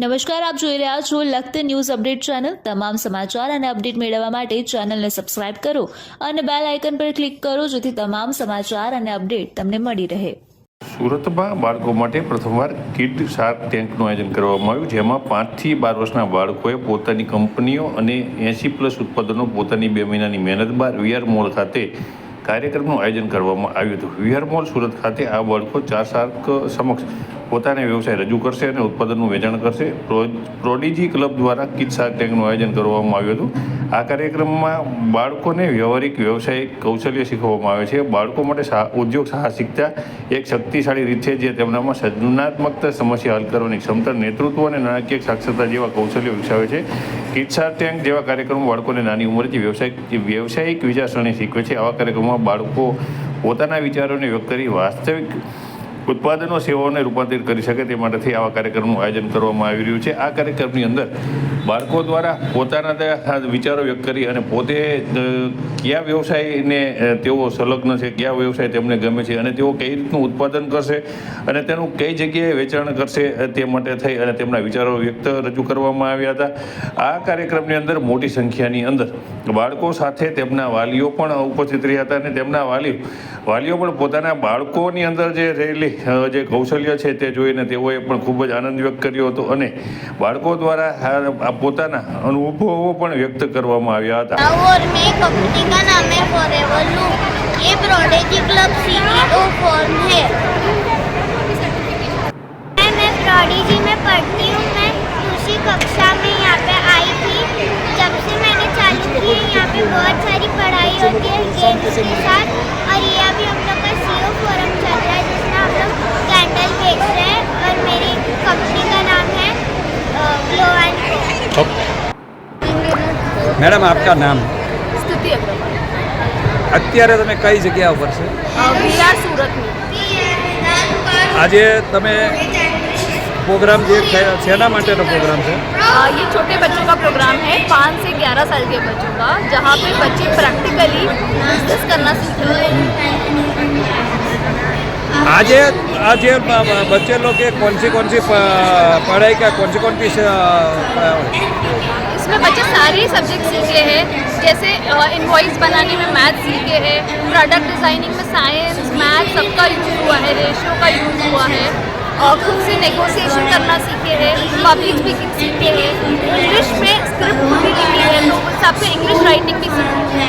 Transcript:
નમસ્કાર, આપ જોઈ રહ્યા છો લખત ન્યૂઝ અપડેટ ચેનલ. તમામ સમાચાર અને અપડેટ મેળવવા માટે ચેનલને સબસ્ક્રાઇબ કરો અને બેલ આઇકન પર ક્લિક કરો જેથી તમામ સમાચાર અને અપડેટ તમને મળી રહે. સુરતમાં બાળકો માટે પ્રથમવાર કિડ શાર્ક ટેન્કનું આયોજન કરવામાં આવ્યું, જેમાં પાંચથી બાર વર્ષના બાળકોએ પોતાની કંપનીઓ અને એંસી પ્લસ ઉત્પાદનો પોતાની બે મહિનાની મહેનત બાદ વીઆર મોલ ખાતે કાર્યક્રમનું આયોજન કરવામાં આવ્યું હતું. વીઆર મોલ સુરત ખાતે આ બાળકો ચાર શાર્ક સમક્ષ પોતાના વ્યવસાય રજૂ કરશે અને ઉત્પાદનનું વેચાણ કરશે. પ્રો- પ્રોડિજી ક્લબ દ્વારા કિડ ટેન્કનું આયોજન કરવામાં આવ્યું હતું. આ કાર્યક્રમમાં બાળકોને વ્યવહારિક વ્યવસાયિક કૌશલ્ય શીખવવામાં આવે છે. બાળકો માટે ઉદ્યોગ સાહસિકતા એક શક્તિશાળી રીત છે જે તેમનામાં સર્જનાત્મકતા સમસ્યા હલ કરવાની ક્ષમતા, નેતૃત્વ અને નાણાકીય સાક્ષરતા જેવા કૌશલ્યો વિકસાવે છે. કિડ શાર્ક ટેન્ક જેવા કાર્યક્રમો બાળકોને નાની ઉંમરથી વ્યવસાયિક વ્યવસાયિક વિચારસરણી શીખવે છે. આવા કાર્યક્રમમાં બાળકો પોતાના વિચારોને વ્યક્ત કરી વાસ્તવિક ઉત્પાદનો સેવાઓને રૂપાંતરિત કરી શકે તે માટેથી આવા કાર્યક્રમનું આયોજન કરવામાં આવી રહ્યું છે. આ કાર્યક્રમની અંદર બાળકો દ્વારા પોતાના વિચારો વ્યક્ત કરી અને પોતે કયા વ્યવસાયને તેઓ સંલગ્ન છે, કયા વ્યવસાય તેમને ગમે છે અને તેઓ કઈ રીતનું ઉત્પાદન કરશે અને તેનું કઈ જગ્યાએ વેચાણ કરશે તે માટે થઈ અને તેમના વિચારો વ્યક્ત રજૂ કરવામાં આવ્યા હતા. આ કાર્યક્રમની અંદર મોટી સંખ્યાની અંદર બાળકો સાથે તેમના વાલીઓ પણ ઉપસ્થિત રહ્યા હતા અને તેમના વાલીઓ વાલીઓ પણ પોતાના બાળકોની અંદર જે રહેલી જે કૌશલ્ય છે તે જોઈને તેઓએ પણ ખૂબ જ આનંદ વ્યક્ત કર્યો હતો અને બાળકો દ્વારા આ- આ પોતાના અનુભવો પણ વ્યક્ત કરવામાં આવ્યા હતા और मैं कंपनी का नाम है फॉरएवर लूप ये प्रोडेजी क्लब सीईओ फॉर्म है मैं मैं प्रोडिजी में पढ़ती हूँ मैं दूसरी कक्षा में यहाँ पे आई थी जब से मैंने चालू की है यहाँ पे बहुत सारी पढ़ाई होती है गेम्स के साथ और ये अभी हम મેડમ આપકા નામ સ્તુતિ અગ્રવાલ અત્યારે તમે કઈ જગ્યા ઉપર છે વિહાર સુરતની આજે તમે प्रोग्राम જે થયા- શેના માટેનો પ્રોગ્રામ છે अ, ये छोटे बच्चों का प्रोग्राम है पाँच से ग्यारह साल के बच्चों का जहाँ पे बच्चे प्रैक्टिकली बिजनेस करना सीख रहे हैं आज ब- बच्चे लोग कौन सी कौन सी पढ़ाई का कौन सी कौन सी इसमें बच्चे सारे सब्जेक्ट सीखे हैं, जैसे इनवॉइस बनाने में मैथ सीखे हैं प्रोडक्ट डिज़ाइनिंग में साइंस मैथ सबका यूज़ हुआ है रेशियो का यूज़ हुआ है, और खुद से नेगोशिएशन करना सीखे हैं पब्लिक स्पीकिंग सीखे हैं। इंग्लिश में स्क्रिप्ट भी लिखी है तो उस हिसाब से इंग्लिश राइटिंग भी सीखी है